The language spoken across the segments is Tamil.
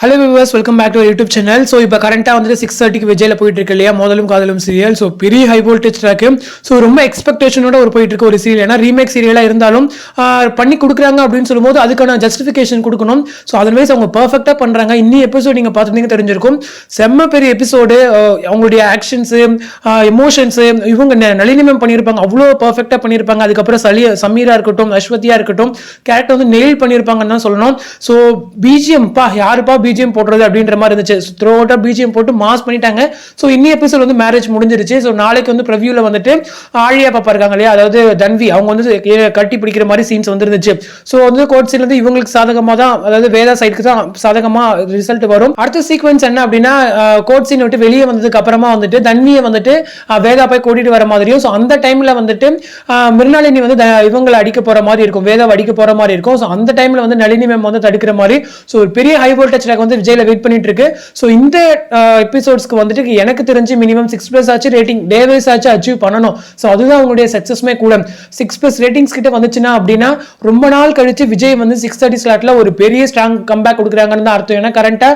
Hello viewers welcome back to YouTube channel so இப்போ கரண்ட்டாக வந்துட்டு சிக்ஸ் தேர்ட்டிக்கு விஜயில் போயிட்டு இருக்கு இல்லையா? முதலும் காதலும் சீரியல் ஸோ பெரிய ஹை வோல்டேஜ் ட்ராக்கு ஸோ ரொம்ப எக்ஸ்பெக்டேஷனோட ஒரு போயிட்டு இருக்க ஒரு சீரியல் ஏன்னா ரீமேக் சீரியலாக இருந்தாலும் பண்ணி கொடுக்குறாங்க அப்படின்னு சொல்லும்போது அதுக்கான ஜஸ்டிஃபிகேஷன் கொடுக்கணும். ஸோ அதன்வைஸ் அவங்க பர்ஃபெக்டாக பண்ணுறாங்க இன்னி எபிசோட் நீங்கள் பார்த்துருந்தீங்க தெரிஞ்சிருக்கும். செம்ம பெரிய எபிசோடு அவங்களுடைய ஆக்ஷன்ஸு எமோஷன்ஸு இவங்க நளினிமம் நளினி மேம் பண்ணியிருப்பாங்க அவ்வளோ பர்ஃபெக்டாக பண்ணியிருப்பாங்க அதுக்கப்புறம் சலி சமீரா இருக்கட்டும் அஸ்வதியாக இருக்கட்டும் கேரக்டர் வந்து நெயில் பண்ணியிருப்பாங்கன்னு தான் சொல்லணும். ஸோ பிஜிஎம் பா யாருப்பா பிஜிஎம் போடுறது அப்படின்ற மாதிரி இருந்துச்சு. த்ரோ அவுட்டாக பிஜிஎம் போட்டு மாஸ் பண்ணிட்டாங்க. ஸோ இன்னி எபிசோட் வந்து மேரேஜ் முடிஞ்சிருச்சு. ஸோ நாளைக்கு வந்து ப்ரிவியூவில் வந்துட்டு ஆழியா பாப்பா இருக்காங்க இல்லையா? அதாவது தன்வி அவங்க வந்து கட்டி பிடிக்கிற மாதிரி சீன்ஸ் வந்துருந்துச்சு. ஸோ வந்து கோர்ட் சீன் வந்து இவங்களுக்கு சாதகமாக தான் அதாவது வேதா சைடுக்கு தான் சாதகமாக ரிசல்ட் வரும். அடுத்த சீக்வன்ஸ் என்ன அப்படின்னா கோர்ட் சீன் விட்டு வெளியே வந்ததுக்கு அப்புறமா வந்துட்டு தன்வியை வந்துட்டு வேதா போய் கூட்டிட்டு வர மாதிரியும் ஸோ அந்த டைமில் வந்துட்டு அஹ், மிருணாளினி வந்து இவங்களை அடிக்க போகிற மாதிரி இருக்கும். வேதாவை அடிக்க போகிற மாதிரி இருக்கும். ஸோ அந்த டைமில் வந்து நளினி மேம் வந்து தடுக்கிற மாதிரி ஸோ ஒரு பெரிய ஹை வோல்டேஜ் ட்ராக் வந்து விஜயில் வெயிட் பண்ணிட்டு இருக்கு ஸோ இந்த எபிசோட்ஸ்க்கு வந்துட்டு எனக்கு தெரிஞ்சு மினிமம் சிக்ஸ் ப்ளஸ் ஆச்சு ரேட்டிங் டேவேஸ் ஆச்சு அச்சீவ் பண்ணணும். ஸோ அதுதான் அவங்களுடைய சக்ஸஸ்மே கூட. சிக்ஸ் ப்ளஸ் ரேட்டிங்ஸ் கிட்ட வந்துச்சுன்னா அப்படின்னா ரொம்ப நாள் கழிச்சு விஜய் வந்து சிக்ஸ் தேர்ட்டி ஸ்லாட்ல ஒரு பெரிய ஸ்ட்ராங் கம்பேக் கொடுக்குறாங்கன்னு தான் அர்த்தம். ஏன்னா கரண்டா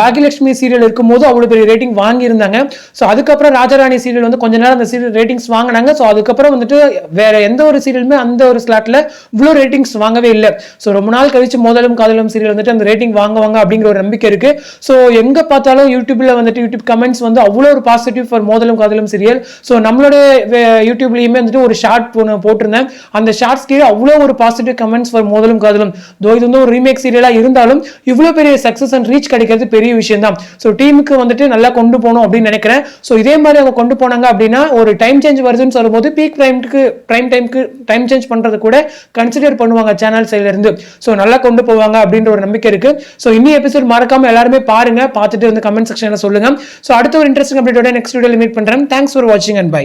பாகியலட்சுமி சீரியல் இருக்கும்போது அவ்வளவு பெரிய ரேட்டிங் வாங்கியிருந்தாங்க. ஸோ அதுக்கப்புறம் ராஜாராணி சீரியல் வந்து கொஞ்ச நேரம் அந்த சீரியல் ரேட்டிங்ஸ் வாங்கினாங்க. ஸோ அதுக்கப்புறம் வந்துட்டு வேற எந்த ஒரு சீரியலுமே அந்த ஒரு ஸ்லாட்ல இவ்வளோ ரேட்டிங்ஸ் வாங்கவே இல்லை. ஸோ ரொம்ப நாள் கழிச்சு மோதலும் காதலும் சீரியல் வந்துட்டு அந்த ரேட்டிங் வாங்குவாங்க அப்படிங்கிற ஒரு நம்பிக்கை இருக்கு. ஸோ எங்க பார்த்தாலும் யூடியூப்ல வந்துட்டு யூடியூப் கமெண்ட்ஸ் வந்து அவ்வளோ ஒரு பாசிட்டிவ் ஃபார் மோதலும் காதலும் சீரியல் ஸோ நம்மளோட யூடியூப்லயுமே வந்துட்டு ஒரு ஷார்ட் போட்டிருந்தேன். அந்த ஷார்ட்ஸ் கீழே அவ்வளோ ஒரு பாசிட்டிவ் கமெண்ட்ஸ் ஃபார் மோதலும் காதலும். தோ இது வந்து ஒரு ரீமேக் சீரியலாக இருந்தாலும் இவ்வளோ பெரிய சக்ஸஸ் அண்ட் ரீச் கிடைக்கிறது பெரிய விஷயம் தான் ஸோ டீமுக்கு வந்துட்டு நல்லா கொண்டு போகணும் அப்படின்னு நினைக்கிறேன். ஸோ இதே மாதிரி அவங்க கொண்டு போனாங்க அப்படின்னா ஒரு டைம் சேஞ்ச் வருதுன்னு சொல்லும்போது பீக் டைமுக்கு பிரைம் டைமுக்கு டைம் சேஞ்ச் பண்றது கூட கன்சிடர் பண்ணுவாங்க சேனல் சைட்ல இருந்து. ஸோ நல்லா கொண்டு போவாங்க அப்படின்ற ஒரு நம்பிக்கை இருக்கு. ஸோ இன்னி எபிசோட் மறக்காம எல்லாருமே பாருங்க. பார்த்துட்டு வந்து கமெண்ட் செக்ஷன்ல சொல்லுங்க. ஸோ அடுத்த ஒரு இன்ட்ரெஸ்டிங் அப்டேட்டோட நெக்ஸ்ட் வீடியோல மீட் பண்றேன். தேங்க்ஸ் ஃபார் வாட்சிங் அண்ட் பை